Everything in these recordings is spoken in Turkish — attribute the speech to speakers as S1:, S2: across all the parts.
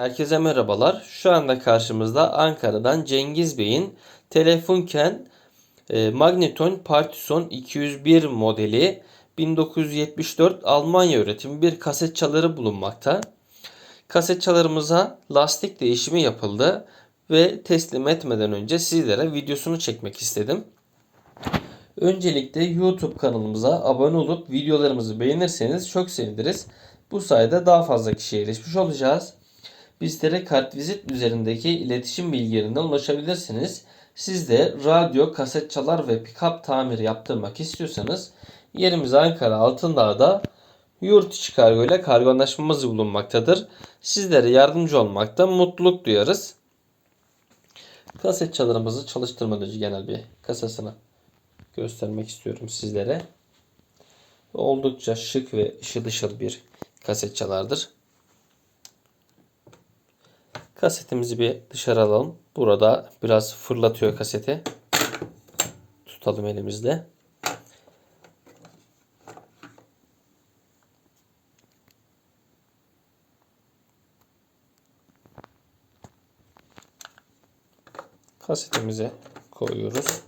S1: Herkese merhabalar. Şu anda karşımızda Ankara'dan Cengiz Bey'in Telefunken e, Magneton Partison 201 modeli 1974 Almanya üretimi bir kaset çaları bulunmakta. Kaset çalarımıza lastik değişimi yapıldı ve teslim etmeden önce sizlere videosunu çekmek istedim. Öncelikle YouTube kanalımıza abone olup videolarımızı beğenirseniz çok seviniriz. Bu sayede daha fazla kişiye erişmiş olacağız. Bizlere kartvizit üzerindeki iletişim bilgilerinden ulaşabilirsiniz. Siz de radyo, kaset çalar ve pick-up tamiri yaptırmak istiyorsanız yerimiz Ankara Altındağ'da yurt içi kargo ile kargo anlaşmamız bulunmaktadır. Sizlere yardımcı olmaktan mutluluk duyarız. Kaset çalarımızı çalıştırmadan önce genel bir kasasını göstermek istiyorum sizlere. Oldukça şık ve ışıl ışıl bir kaset çalardır. Kasetimizi bir dışarı alalım. Burada biraz fırlatıyor kaseti. Tutalım elimizde. Kasetimize koyuyoruz.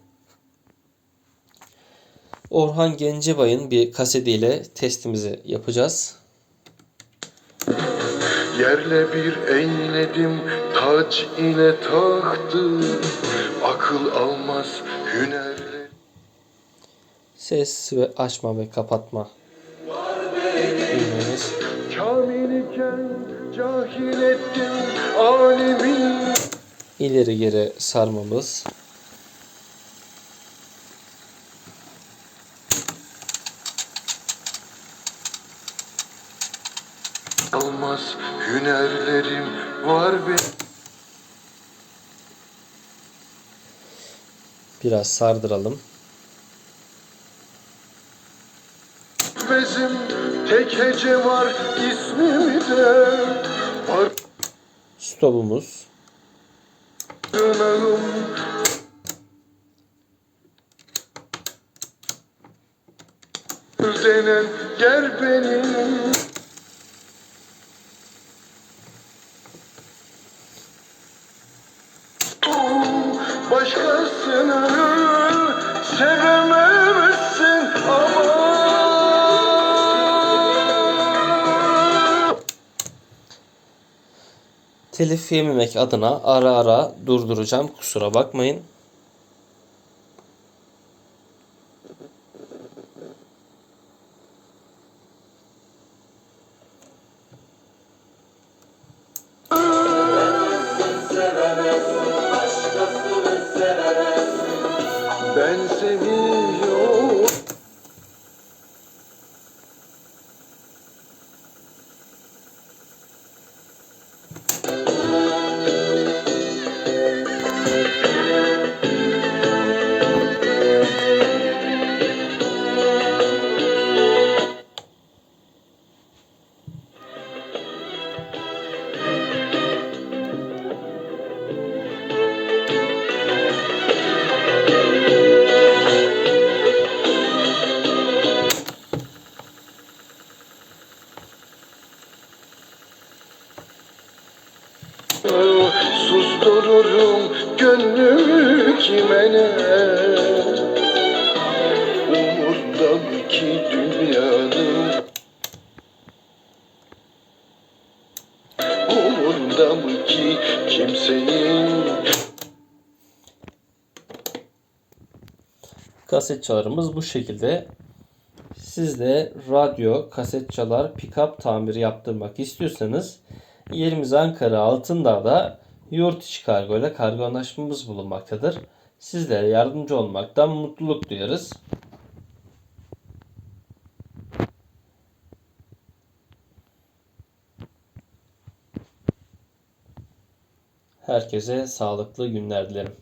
S1: Orhan Gencebay'ın bir kasetiyle testimizi yapacağız.
S2: Yerle bir eyledim taç ile tahtı Akıl almaz hünerle
S1: Ses ve açma ve kapatma. Düğmemiz.
S2: Kamil iken cahil ettim alemi
S1: İleri geri sarmamız.
S2: Almaz hünerlerim var be.
S1: Biraz sardıralım.
S2: Bezim tek hece var ismimde Var
S1: Stopumuz.
S2: tırnağım denen yer benim
S1: Telif yememek adına ara ara durduracağım. Kusura bakmayın.
S2: Oh. Sustururum gönlümü kime ne Umurda mı ki dünyanın Umurda mı ki kimsenin
S1: Kaset çalarımız bu şekilde. Siz de radyo, kaset çalar, pick-up tamiri yaptırmak istiyorsanız yerimiz Ankara Altındağ'da yurt içi kargo ile kargo anlaşmamız bulunmaktadır. Sizlere yardımcı olmaktan mutluluk duyarız. Herkese sağlıklı günler dilerim.